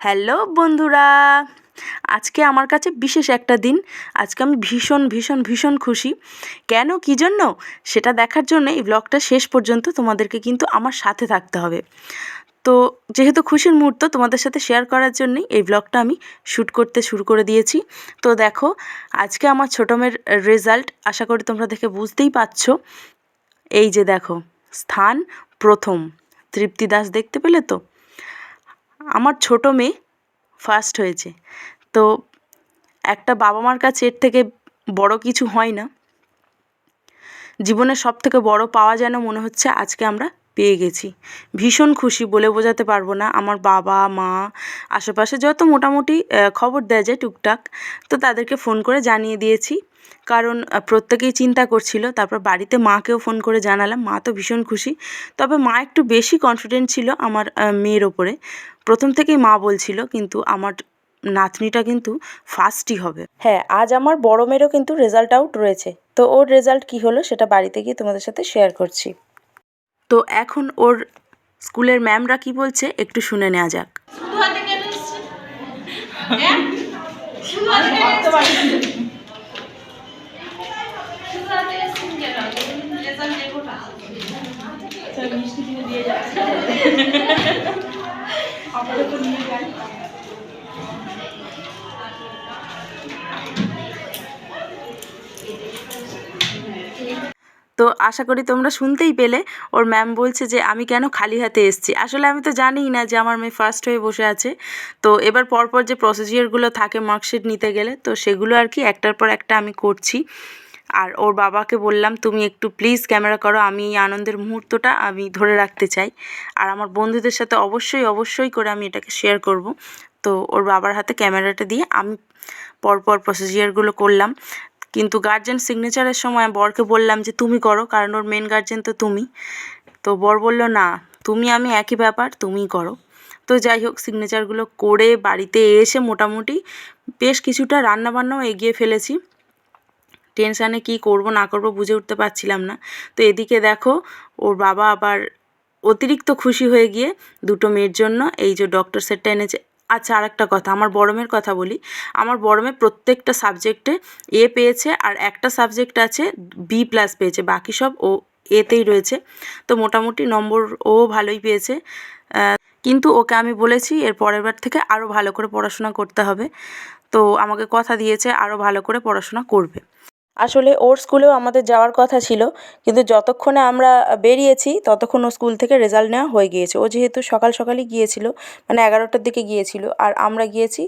Hello বন্ধুরা, আজকে আমার কাছে বিশেষ একটা দিন। আজকে আমি ভীষণ ভীষণ ভীষণ খুশি। কেন, কী জন্য? সেটা দেখার জন্য এই ব্লগটা শেষ পর্যন্ত তোমাদেরকে কিন্তু আমার সাথে থাকতে হবে। তো, যেহেতু খুশির মুহূর্ত তোমাদের সাথে শেয়ার করার জন্যই এই ব্লগটা আমি শ্যুট করতে শুরু করে দিয়েছি। তো দেখো, আজকে আমার ছোটো মেয়ের রেজাল্ট আশা করি তোমরা দেখে বুঝতেই পারছ। এই যে দেখো, স্থান প্রথম। তৃপ্তি দাস দেখতে পেলে তো? আমার ছোটো মেয়ে ফার্স্ট হয়েছে। তো একটা বাবা মার কাছে এর থেকে বড় কিছু হয় না। জীবনের সব থেকে বড় পাওয়া যেন মনে হচ্ছে আজকে আমরা পেয়ে গেছি। ভীষণ খুশি বলে বোঝাতে পারব না আমার বাবা, মা, আশেপাশে যত মোটামুটি খবর দেওয়া যায় টুকটাক, তো তাদেরকে ফোন করে জানিয়ে দিয়েছি। কারণ প্রত্যেকেই চিন্তা করছিল, তারপর বাড়িতে মাকেও ফোন করে জানালাম। মা তো ভীষণ খুশি। তবে মা একটু বেশি কনফিডেন্ট ছিল আমার মেয়ের ওপরে। প্রথম থেকেই মা বলছিল, কিন্তু আমার নাতনিটা কিন্তু ফার্স্টই হবে। হ্যাঁ আজ আমার বড় মেয়েরও কিন্তু রেজাল্ট আউট রয়েছে। তো ওর রেজাল্ট কি হলো সেটা বাড়িতে গিয়ে তোমাদের সাথে শেয়ার করছি। তো এখন ওর স্কুলের ম্যামরা কি বলছে একটু শুনে নেওয়া যাক। তো আশা করি তোমরা শুনতেই পেলে। ওর ম্যাম বলছে যে, আমি কেন খালি হাতে এসেছি? আসলে আমি তো জানিই না যে আমার মেয়ে ফার্স্ট হয়ে বসে আছে। তো এবার পরপর যে প্রসিজিওরগুলো থাকে মার্কশিট নিতে গেলে, তো সেগুলো আর কি একটার পর একটা আমি করছি। আর ওর বাবাকে বললাম, তুমি একটু প্লিজ ক্যামেরা করো, আমি এই আনন্দের মুহূর্তটা আমি ধরে রাখতে চাই। আর আমার বন্ধুদের সাথে অবশ্যই অবশ্যই করে আমি এটাকে শেয়ার করব। তো ওর বাবার হাতে ক্যামেরাটা দিয়ে আমি পরপর প্রসিজিয়ারগুলো করলাম। কিন্তু গার্জেন সিগনেচারের সময় বরকে বললাম যে, তুমি করো, কারণ ওর মেন গার্জেন তো তুমি। তো বর বলল, না, তুমি আমি একই ব্যাপার, তুমিই করো। তো যাই হোক সিগনেচারগুলো করে বাড়িতে এসে মোটামুটি বেশ কিছুটা রান্নাবান্নাও এগিয়ে ফেলেছি। টেনশানে কি করব, না করব বুঝে উঠতে পারছিলাম না। তো এদিকে দেখো, ওর বাবা আবার অতিরিক্ত খুশি হয়ে গিয়ে দুটো মেয়ের জন্য, এই যে ডক্টর সেটটা এনেছে আচ্ছা আর একটা কথা, আমার বড় মেয়ের কথা বলি। আমার বড় মেয়ে প্রত্যেকটা সাবজেক্টে এ পেয়েছে আর একটা সাবজেক্ট আছে বি প্লাস পেয়েছে, বাকি সব ও এতেই রয়েছে। তো মোটামুটি নম্বর ও ভালোই পেয়েছে। কিন্তু ওকে আমি বলেছি এর পরের বার থেকে আরও ভালো করে পড়াশোনা করতে হবে। তো আমাকে কথা দিয়েছে আরও ভালো করে পড়াশোনা করবে। আসলে ওর স্কুলেও আমাদের যাওয়ার কথা ছিল, কিন্তু যতক্ষণে আমরা বেরিয়েছি ততক্ষণ ও স্কুল থেকে রেজাল্ট নেওয়া হয়ে গিয়েছে। ও যেহেতু সকাল সকালই গিয়েছিল মানে এগারোটার দিকে গিয়েছিল, আর আমরা গিয়েছি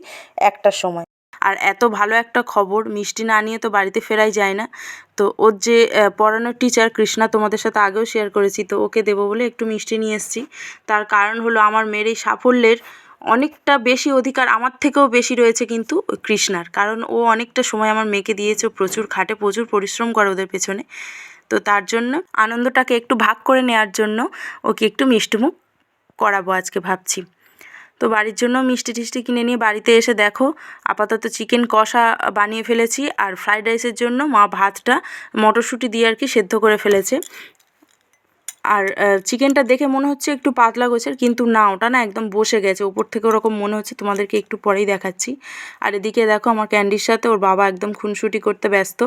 একটার সময়। আর এত ভালো একটা খবর, মিষ্টি না নিয়ে তো বাড়িতে ফেরাই যায় না। তো ওর যে পড়ানোর টিচার কৃষ্ণা তোমাদের সাথে আগেও শেয়ার করেছি, তো ওকে দেবো বলে একটু মিষ্টি নিয়ে এসেছি। তার কারণ হলো আমার মেয়ের এই সাফল্যের অনেকটা বেশি অধিকার আমার থেকেও বেশি রয়েছে কিন্তু কৃষ্ণার। কারণ ও অনেকটা সময় আমার মেয়েকে দিয়েছে প্রচুর খাটে, প্রচুর পরিশ্রম করে ওদের পেছনে। তো তার জন্য আনন্দটাকে একটু ভাগ করে নেওয়ার জন্য ওকে একটু মিষ্টিমুখ করাবো আজকে ভাবছি। তো বাড়ির জন্য মিষ্টি টিষ্টি কিনে নিয়ে বাড়িতে এসে দেখো, আপাতত চিকেন কষা বানিয়ে ফেলেছি আর ফ্রাইড রাইসের জন্য মা ভাতটা, মটরশুঁটি দিয়ে আর কি সেদ্ধ করে ফেলেছে। আর চিকেনটা দেখে মনে হচ্ছে একটু পাতলা গোছের, কিন্তু না, ওটা না একদম বসে গেছে। ওপর থেকে ওরকম মনে হচ্ছে, তোমাদেরকে একটু পরেই দেখাচ্ছি। আর এদিকে দেখো আমার ক্যান্ডির সাথে ওর বাবা একদম খুনসুটি করতে ব্যস্ত।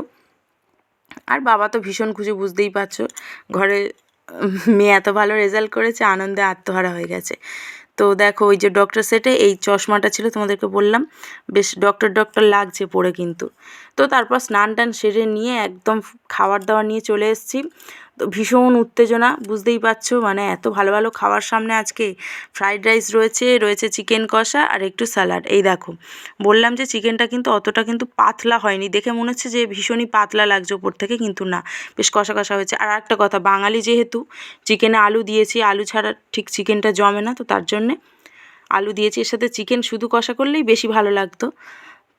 আর বাবা তো ভীষণ খুশি, বুঝতেই পারছ। ঘরে মেয়ে এত ভালো রেজাল্ট করেছে, আনন্দে আত্মহারা হয়ে গেছে। তো দেখো, ওই যে ডক্টর সেটে এই চশমাটা ছিল, তোমাদেরকে বললাম। বেশ ডক্টর ডক্টর লাগছে পড়ে কিন্তু। তো তারপর স্নান টান সেরে নিয়ে একদম খাবার দাবার নিয়ে চলে এসেছি। তো ভীষণ উত্তেজনা, বুঝতেই পারছ? মানে এত ভালো ভালো খাবার সামনে আজকে। ফ্রাইড রাইস রয়েছে রয়েছে চিকেন কষা আর একটু স্যালাড। এই দেখো, বললাম যে চিকেনটা কিন্তু অতটা কিন্তু পাতলা হয়নি। দেখে মনে হচ্ছে যে ভীষণই পাতলা লাগছে ওপর থেকে, কিন্তু না, বেশ কষা কষা হয়েছে। আর একটা কথা, বাঙালি যেহেতু, চিকেনে আলু দিয়েছি, আলু ছাড়া ঠিক চিকেনটা জমে না, তো তার জন্যে আলু দিয়েছি। এর সাথে চিকেন শুধু কষা করলেই বেশি ভালো লাগতো।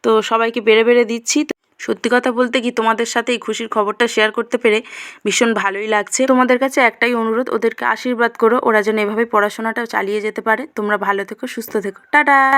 তো সবাইকে বেড়ে বেড়ে দিচ্ছি। সত্যি কথা বলতে কি তোমাদের সাথে এই খুশির খবরটা শেয়ার করতে পেরে ভীষণ ভালোই লাগছে। তোমাদের কাছে একটাই অনুরোধ, ওদেরকে আশীর্বাদ করো, ওরা যেন এভাবে পড়াশোনাটাও চালিয়ে যেতে পারে। তোমরা ভালো থেকো, সুস্থ থেকো। টাটা!